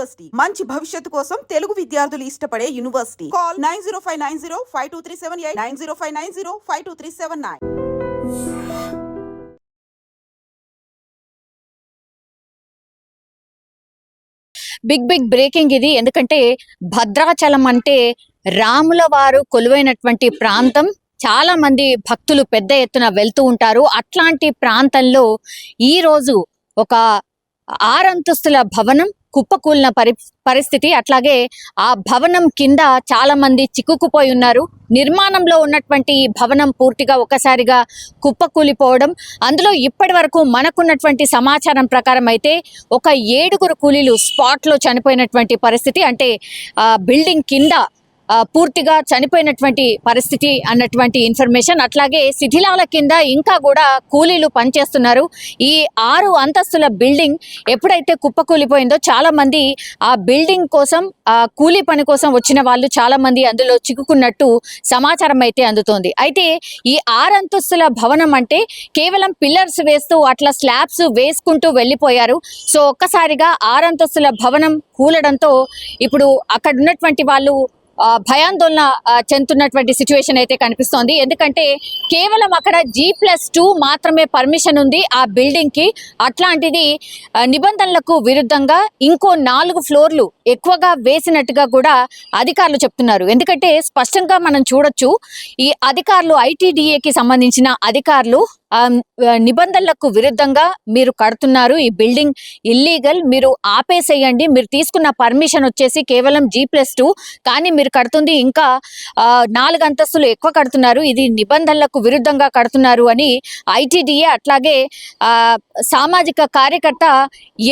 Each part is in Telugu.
యూనివర్సిటీ. మంచి భవిష్యత్తు కోసం తెలుగు విద్యార్థులు ఇష్టపడే university. Call nine zero five nine zero five two three seven eight nine zero five nine zero five two three seven nine. Big big breaking ఇది. ఎందుకంటే భద్రాచలం అంటే రాముల వారు కొలువైనటువంటి ప్రాంతం. చాలా మంది భక్తులు పెద్ద ఎత్తున వెళ్తూ ఉంటారు. అట్లాంటి ప్రాంతంలో ఈ రోజు ఒక ఆరంతస్తుల భవనం కుప్పకూలిన పరి పరిస్థితి. అట్లాగే ఆ భవనం కింద చాలా మంది చిక్కుకుపోయి ఉన్నారు నిర్మాణంలో ఉన్నటువంటి ఈ భవనం పూర్తిగా ఒకసారిగా కుప్పకూలిపోవడం. అందులో ఇప్పటి వరకు మనకున్నటువంటి సమాచారం ప్రకారం అయితే ఒక ఏడుగురు కూలీలు స్పాట్లో చనిపోయినటువంటి పరిస్థితి. అంటే ఆ, బిల్డింగ్ కింద పూర్తిగా చనిపోయినటువంటి పరిస్థితి అన్నటువంటి ఇన్ఫర్మేషన్. అట్లాగే శిథిలాల కింద ఇంకా కూడా కూలీలు పనిచేస్తున్నారు. ఈ ఆరు అంతస్తుల బిల్డింగ్ ఎప్పుడైతే కుప్పకూలిపోయిందో చాలా మంది ఆ బిల్డింగ్ కోసం ఆ కూలీ పని కోసం వచ్చిన వాళ్ళు చాలా మంది అందులో చిక్కుకున్నట్టు సమాచారం అయితే అందుతోంది. అయితే ఈ ఆరు అంతస్తుల భవనం అంటే కేవలం పిల్లర్స్ వేస్తూ అట్లా స్లాబ్స్ వేసుకుంటూ వెళ్ళిపోయారు. సో ఒక్కసారిగా ఆరంతస్తుల భవనం కూలడంతో ఇప్పుడు అక్కడ ఉన్నటువంటి వాళ్ళు భయాందోళన చెందుతున్నటువంటి సిచ్యువేషన్ అయితే కనిపిస్తోంది. ఎందుకంటే కేవలం అక్కడ జీ ప్లస్ టూ మాత్రమే పర్మిషన్ ఉంది ఆ బిల్డింగ్కి. అట్లాంటిది నిబంధనలకు విరుద్ధంగా ఇంకో నాలుగు ఫ్లోర్లు ఎక్కువగా వేసినట్టుగా కూడా అధికారులు చెప్తున్నారు. ఎందుకంటే స్పష్టంగా మనం చూడొచ్చు ఈ అధికారులు ఐటీడీఏకి సంబంధించిన అధికారులు ఆ, నిబంధనలకు విరుద్ధంగా మీరు కడుతున్నారు ఈ బిల్డింగ్ ఇల్లీగల్. మీరు ఆపేసేయండి. మీరు తీసుకున్న పర్మిషన్ వచ్చేసి కేవలం జీ ప్లస్ టూ. కానీ మీరు కడుతుంది ఇంకా నాలుగు అంతస్తులు ఎక్కువ కడుతున్నారు. ఇది నిబంధనలకు విరుద్ధంగా కడుతున్నారు అని ఐటీడీఏ అట్లాగే ఆ, సామాజిక కార్యకర్త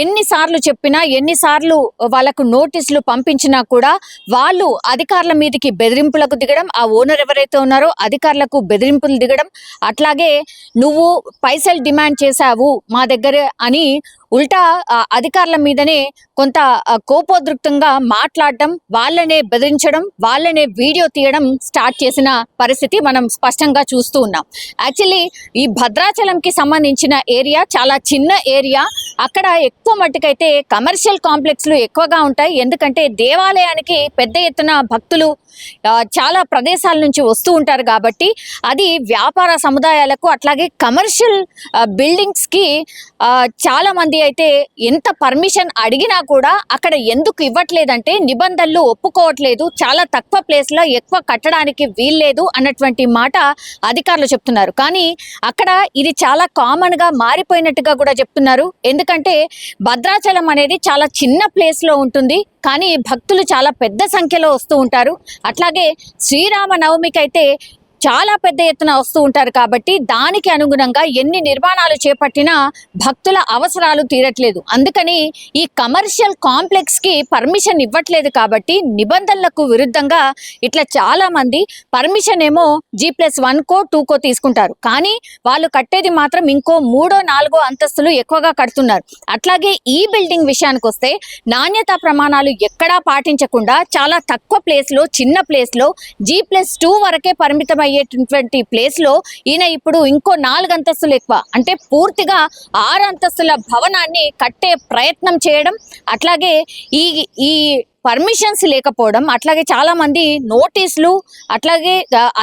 ఎన్నిసార్లు చెప్పినా ఎన్నిసార్లు వాళ్ళకు నోటీసులు పంపించినా కూడా వాళ్ళు అధికారుల మీదకి బెదిరింపులకు దిగడం ఆ ఓనర్ ఎవరైతే ఉన్నారో అధికారులకు బెదిరింపులు దిగడం అట్లాగే నువ్వు పైసలు డిమాండ్ చేశావు మా దగ్గర అని ఉల్టా అధికారుల మీదనే కొంత కోపోద్రిక్తంగా మాట్లాడడం వాళ్ళనే బెదిరించడం వాళ్ళనే వీడియో తీయడం స్టార్ట్ చేసిన పరిస్థితి మనం స్పష్టంగా చూస్తూ ఉన్నాం. యాక్చువల్లీ ఈ భద్రాచలంకి సంబంధించిన ఏరియా చాలా చిన్న ఏరియా. అక్కడ ఎక్కువ మట్టుకైతే కమర్షియల్ కాంప్లెక్స్లు ఎక్కువగా ఉంటాయి. ఎందుకంటే దేవాలయానికి పెద్ద ఎత్తున భక్తులు చాలా ప్రదేశాల నుంచి వస్తూ ఉంటారు కాబట్టి అది వ్యాపార సముదాయాలకు అట్లాగే కమర్షియల్ బిల్డింగ్స్కి రెడ్డి అయితే ఎంత పర్మిషన్ అడిగినా కూడా అక్కడ ఎందుకు ఇవ్వట్లేదంటే నిబంధనలు ఒప్పుకోవట్లేదు చాలా తక్కువ ప్లేస్లో ఎక్కువ కట్టడానికి వీల్లేదు అన్నటువంటి మాట అధికారులు చెప్తున్నారు. కానీ అక్కడ ఇది చాలా కామన్గా మారిపోయినట్టుగా కూడా చెప్తున్నారు. ఎందుకంటే భద్రాచలం అనేది చాలా చిన్న ప్లేస్లో ఉంటుంది. కానీ భక్తులు చాలా పెద్ద సంఖ్యలో వస్తూ ఉంటారు. అట్లాగే శ్రీరామ నవమికి అయితే చాలా పెద్ద ఎత్తున వస్తూ ఉంటారు కాబట్టి దానికి అనుగుణంగా ఎన్ని నిర్మాణాలు చేపట్టినా భక్తుల అవసరాలు తీరట్లేదు. అందుకని ఈ కమర్షియల్ కాంప్లెక్స్కి పర్మిషన్ ఇవ్వట్లేదు కాబట్టి నిబంధనలకు విరుద్ధంగా ఇట్లా చాలా మంది పర్మిషన్ ఏమో జీ ప్లస్ వన్ కో టూ కో తీసుకుంటారు. కానీ వాళ్ళు కట్టేది మాత్రం ఇంకో మూడో నాలుగో అంతస్తులు ఎక్కువగా కడుతున్నారు. అట్లాగే ఈ బిల్డింగ్ విషయానికి వస్తే నాణ్యతా ప్రమాణాలు ఎక్కడా పాటించకుండా చాలా తక్కువ ప్లేస్లో చిన్న ప్లేస్లో జీ ప్లస్ టూ వరకే పరిమితమై అయ్యేటటువంటి ప్లేస్లో ఈయన ఇప్పుడు ఇంకో నాలుగు అంతస్తులు ఎక్కువ. అంటే పూర్తిగా ఆరు అంతస్తుల భవనాన్ని కట్టే ప్రయత్నం చేయడం అట్లాగే ఈ ఈ పర్మిషన్స్ లేకపోవడం అట్లాగే చాలా మంది నోటీసులు అట్లాగే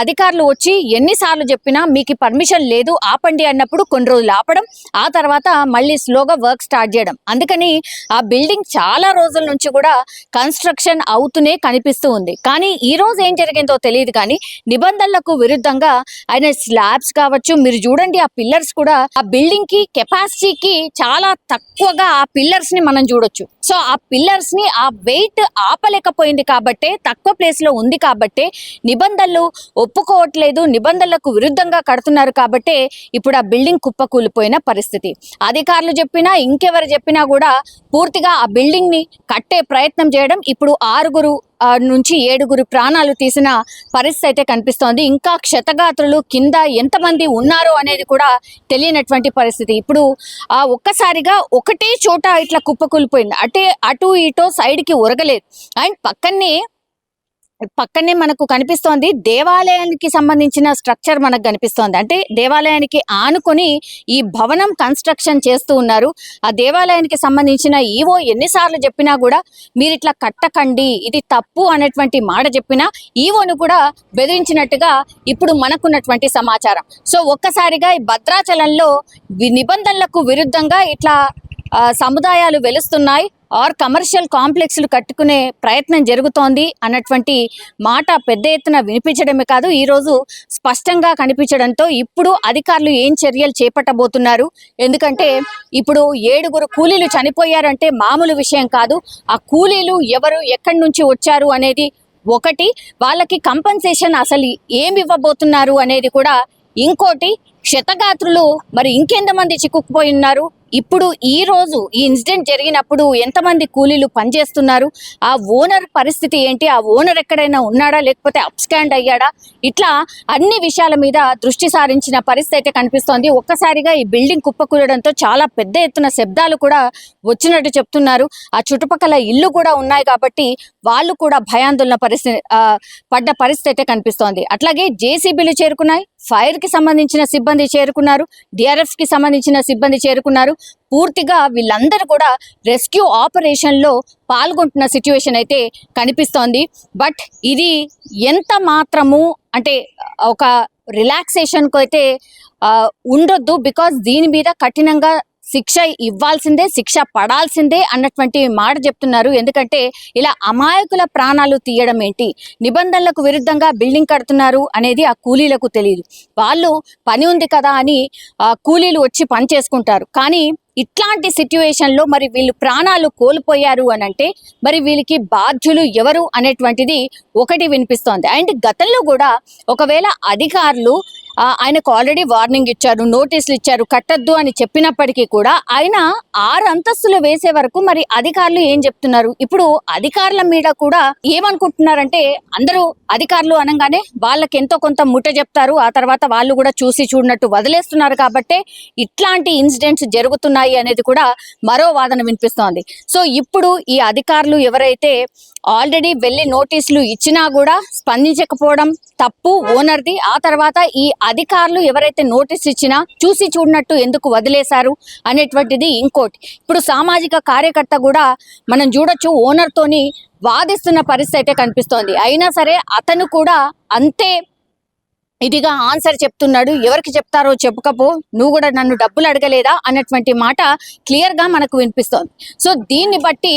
అధికారులు వచ్చి ఎన్నిసార్లు చెప్పినా మీకు పర్మిషన్ లేదు ఆపండి అన్నప్పుడు కొన్ని రోజులు ఆపడం ఆ తర్వాత మళ్ళీ స్లోగా వర్క్ స్టార్ట్ చేయడం. అందుకని ఆ బిల్డింగ్ చాలా రోజుల నుంచి కూడా కన్స్ట్రక్షన్ అవుతూనే కనిపిస్తూ ఉంది. కానీ ఈ రోజు ఏం జరిగిందో తెలియదు కానీ నిబంధనలకు విరుద్ధంగా ఆయన స్లాబ్స్ కావచ్చు మీరు చూడండి ఆ పిల్లర్స్ కూడా ఆ బిల్డింగ్కి కెపాసిటీకి చాలా తక్కువగా ఆ పిల్లర్స్ని మనం చూడొచ్చు. సో ఆ పిల్లర్స్ని ఆ వెయిట్ ఆపలేకపోయింది కాబట్టే తక్కువ ప్లేస్లో ఉంది కాబట్టే నిబంధనలు ఒప్పుకోవట్లేదు నిబంధనలకు విరుద్ధంగా కడుతున్నారు కాబట్టే ఇప్పుడు ఆ బిల్డింగ్ కుప్పకూలిపోయిన పరిస్థితి. అధికారులు చెప్పినా ఇంకెవరు చెప్పినా కూడా పూర్తిగా ఆ బిల్డింగ్ని కట్టే ప్రయత్నం చేయడం ఇప్పుడు ఆరుగురు నుంచి ఏడుగురు ప్రాణాలు తీసిన పరిస్థితి అయితే కనిపిస్తోంది. ఇంకా క్షతగాత్రులు కింద ఎంతమంది ఉన్నారు అనేది కూడా తెలియనటువంటి పరిస్థితి. ఇప్పుడు ఆ ఒక్కసారిగా ఒకటే చోట ఇట్లా కుప్పకూలిపోయింది. అంటే అటు ఇటో సైడ్కి ఉరగలేదు అండ్ పక్కనే పక్కనే మనకు కనిపిస్తోంది దేవాలయానికి సంబంధించిన స్ట్రక్చర్ మనకు కనిపిస్తోంది. అంటే దేవాలయానికి ఆనుకొని ఈ భవనం కన్స్ట్రక్షన్ చేస్తూ ఉన్నారు. ఆ దేవాలయానికి సంబంధించిన ఈవో ఎన్నిసార్లు చెప్పినా కూడా మీరు ఇట్లా కట్టకండి ఇది తప్పు అనేటువంటి మాట చెప్పినా ఈవోను కూడా బెదిరించినట్టుగా ఇప్పుడు మనకున్నటువంటి సమాచారం. సో ఒక్కసారిగా ఈ భద్రాచలంలో నిబంధనలకు విరుద్ధంగా ఇట్లా సముదాయాలు వెలుస్తున్నాయి. ఆర్ కమర్షియల్ కాంప్లెక్స్లు కట్టుకునే ప్రయత్నం జరుగుతోంది అన్నటువంటి మాట పెద్ద ఎత్తున వినిపించడమే కాదు ఈరోజు స్పష్టంగా కనిపించడంతో ఇప్పుడు అధికారులు ఏం చర్యలు చేపట్టబోతున్నారు? ఎందుకంటే ఇప్పుడు ఏడుగురు కూలీలు చనిపోయారంటే మామూలు విషయం కాదు. ఆ కూలీలు ఎవరు ఎక్కడి నుంచి వచ్చారు అనేది ఒకటి. వాళ్ళకి కంపన్సేషన్ అసలు ఏమి ఇవ్వబోతున్నారు అనేది కూడా ఇంకోటి. క్షతగాత్రులు మరి ఇంకెంతమంది చిక్కుకుపోయి ఉన్నారు? ఇప్పుడు ఈ రోజు ఈ ఇన్సిడెంట్ జరిగినప్పుడు ఎంతమంది కూలీలు పనిచేస్తున్నారు? ఆ ఓనర్ పరిస్థితి ఏంటి? ఆ ఓనర్ ఎక్కడైనా ఉన్నాడా? లేకపోతే అప్స్కాండ్ అయ్యాడా? ఇట్లా అన్ని విషయాల మీద దృష్టి సారించిన పరిస్థితి అయితే కనిపిస్తోంది. ఒక్కసారిగా ఈ బిల్డింగ్ కుప్పకూడడంతో చాలా పెద్ద ఎత్తున శబ్దాలు కూడా వచ్చినట్టు చెప్తున్నారు. ఆ చుట్టుపక్కల ఇల్లు కూడా ఉన్నాయి కాబట్టి వాళ్ళు కూడా భయాందోళన పరిస్థితి ఆ, పడ్డ పరిస్థితి అయితే కనిపిస్తోంది. అట్లాగే జేసీబీలు చేరుకున్నాయి. ఫైర్కి సంబంధించిన సిబ్బంది చేరుకున్నారు. డిఆర్ఎఫ్కి సంబంధించిన సిబ్బంది చేరుకున్నారు. పూర్తిగా వీళ్ళందరూ కూడా రెస్క్యూ ఆపరేషన్లో పాల్గొంటున్న సిచ్యువేషన్ అయితే కనిపిస్తోంది. బట్ ఇది ఎంత మాత్రము అంటే ఒక రిలాక్సేషన్కు అయితే ఉండొద్దు. బికాస్ దీని మీద కఠినంగా శిక్ష ఇవ్వాల్సిందే శిక్ష పడాల్సిందే అన్నటువంటి మాట చెప్తున్నారు. ఎందుకంటే ఇలా అమాయకుల ప్రాణాలు తీయడం ఏంటి? నిబంధనలకు విరుద్ధంగా బిల్డింగ్ కడుతున్నారు అనేది ఆ కూలీలకు తెలియదు వాళ్ళు పని ఉంది కదా అని ఆ కూలీలు వచ్చి పని చేసుకుంటారు. కానీ ఇట్లాంటి సిట్యుయేషన్లో మరి వీళ్ళు ప్రాణాలు కోల్పోయారు అని అంటే మరి వీళ్ళకి బాధ్యులు ఎవరు అనేటువంటిది ఒకటి వినిపిస్తోంది. అండ్ గతంలో కూడా ఒకవేళ అధికారులు ఆయనకు ఆల్రెడీ వార్నింగ్ ఇచ్చారు నోటీసులు ఇచ్చారు కట్టద్దు అని చెప్పినప్పటికీ కూడా ఆయన ఆరు అంతస్తులు వేసే వరకు మరి అధికారులు ఏం చెప్తున్నారు? ఇప్పుడు అధికారుల మీద కూడా ఏమనుకుంటున్నారంటే అందరూ అధికారులు అనగానే వాళ్ళకి ఎంతో కొంత ముట్ట చెప్తారు ఆ తర్వాత వాళ్ళు కూడా చూసి చూడనట్టు వదిలేస్తున్నారు కాబట్టే ఇట్లాంటి ఇన్సిడెంట్స్ జరుగుతున్నాయి అనేది కూడా మరో వాదన వినిపిస్తోంది. సో ఇప్పుడు ఈ అధికారులు ఎవరైతే ఆల్రెడీ వెళ్ళి నోటీసులు ఇచ్చినా కూడా స్పందించకపోవడం తప్పు ఓనర్ది ఆ తర్వాత ఈ అధికారులు ఎవరైతే నోటీస్ ఇచ్చినా చూసి చూడనట్టు ఎందుకు వదిలేశారు అనేటువంటిది ఇంకోటి. ఇప్పుడు సామాజిక కార్యకర్త కూడా మనం చూడొచ్చు ఓనర్ తోని వాదిస్తున్న పరిస్థితి అయితే కనిపిస్తోంది. అయినా సరే అతను కూడా అంతే ఇదిగా ఆన్సర్ చెప్తున్నాడు. ఎవరికి చెప్తారో చెప్పకపో నువ్వు కూడా నన్ను డబ్బులు అడగలేదా అన్నటువంటి మాట క్లియర్గా మనకు వినిపిస్తోంది. సో దీన్ని బట్టి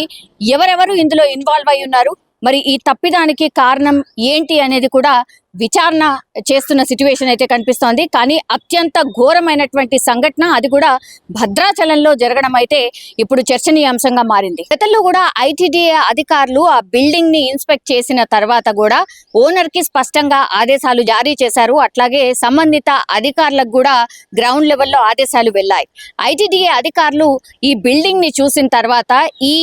ఎవరెవరు ఇందులో ఇన్వాల్వ్ అయి ఉన్నారు? మరి ఈ తప్పిదానికి కారణం ఏంటి అనేది కూడా విచారణ చేస్తున్న సిచ్యువేషన్ అయితే కనిపిస్తోంది. కానీ అత్యంత ఘోరమైనటువంటి సంఘటన అది కూడా భద్రాచలంలో జరగడం అయితే ఇప్పుడు చర్చనీయాంశంగా మారింది. గతంలో కూడా ఐటీడీఏ అధికారులు ఆ బిల్డింగ్ని ఇన్స్పెక్ట్ చేసిన తర్వాత కూడా ఓనర్కి స్పష్టంగా ఆదేశాలు జారీ చేశారు. అట్లాగే సంబంధిత అధికారులకు కూడా గ్రౌండ్ లెవెల్లో ఆదేశాలు వెళ్ళాయి. ఐటీడీఏ అధికారులు ఈ బిల్డింగ్ని చూసిన తర్వాత ఈ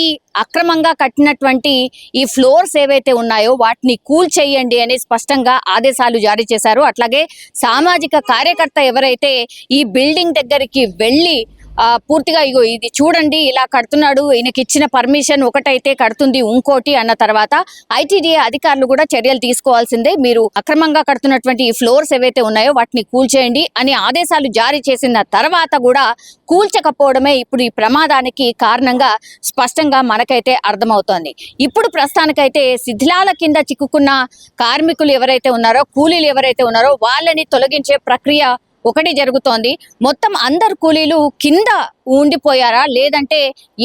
అక్రమంగా కట్టినటువంటి ఈ ఫ్లోర్స్ ఏవైతే ఉన్నాయో వాటిని కూల్ చేయండి అని స్పష్టంగా ఆదేశాలు జారీ చేశారు. అట్లాగే సామాజిక కార్యకర్త ఎవరైతే ఈ బిల్డింగ్ దగ్గరికి వెళ్ళి పూర్తిగా ఇగో ఇది చూడండి ఇలా కడుతున్నాడు ఈయనకి ఇచ్చిన పర్మిషన్ ఒకటైతే కడుతుంది ఇంకోటి అన్న తర్వాత ఐటీడీఏ అధికారులు కూడా చర్యలు తీసుకోవాల్సిందే. మీరు అక్రమంగా కడుతున్నటువంటి ఈ ఫ్లోర్స్ ఏవైతే ఉన్నాయో వాటిని కూల్చేయండి అని ఆదేశాలు జారీ చేసిన తర్వాత కూడా కూల్చకపోవడమే ఇప్పుడు ఈ ప్రమాదానికి కారణంగా స్పష్టంగా మనకైతే అర్థమవుతోంది. ఇప్పుడు ప్రస్తుతానికైతే శిథిలాల కింద చిక్కుకున్న కార్మికులు ఎవరైతే ఉన్నారో కూలీలు ఎవరైతే ఉన్నారో వాళ్ళని తొలగించే ప్రక్రియ ఒకటి జరుగుతోంది. మొత్తం అందరు కూలీలు కింద ఉండిపోయారా? లేదంటే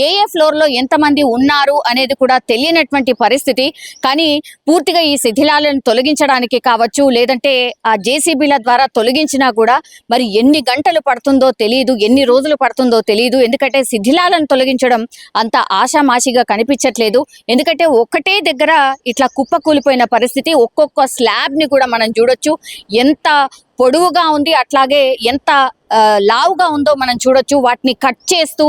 ఏ ఏ ఫ్లోర్లో ఎంతమంది ఉన్నారు అనేది కూడా తెలియనటువంటి పరిస్థితి. కానీ పూర్తిగా ఈ శిథిలాలను తొలగించడానికి కావచ్చు లేదంటే ఆ జేసీబీల ద్వారా తొలగించినా కూడా మరి ఎన్ని గంటలు పడుతుందో తెలియదు ఎన్ని రోజులు పడుతుందో తెలియదు ఎందుకంటే శిథిలాలను తొలగించడం అంత ఆషామాషిగా కనిపించట్లేదు. ఎందుకంటే ఒక్కటే దగ్గర ఇట్లా కుప్ప కూలిపోయిన పరిస్థితి ఒక్కొక్క స్లాబ్ని కూడా మనం చూడొచ్చు. ఎంత పొడవుగా ఉంది అట్లాగే ఎంత లావుగా ఉందో మనం చూడొచ్చు. వాటిని కట్ చేస్తూ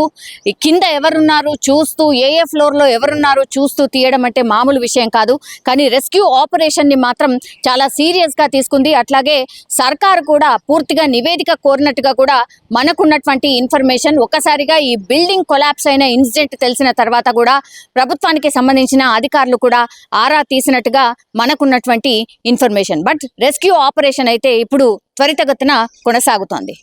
కింద ఎవరున్నారు చూస్తూ ఏ ఏ ఫ్లోర్లో ఎవరున్నారు చూస్తూ తీయడం అంటే మామూలు విషయం కాదు. కానీ రెస్క్యూ ఆపరేషన్ని మాత్రం చాలా సీరియస్గా తీసుకుంది. అట్లాగే సర్కార్ కూడా పూర్తిగా నివేదిక కోరినట్టుగా కూడా మనకున్నటువంటి ఇన్ఫర్మేషన్ ఒక్కసారిగా ఈ బిల్డింగ్ కొలాప్స్ అయిన ఇన్సిడెంట్ తెలిసిన తర్వాత కూడా ప్రభుత్వానికి సంబంధించిన అధికారులు కూడా ఆరా తీసినట్టుగా మనకున్నటువంటి ఇన్ఫర్మేషన్ బట్ రెస్క్యూ ఆపరేషన్ అయితే ఇప్పుడు త్వరితగతిన కొనసాగుతోంది.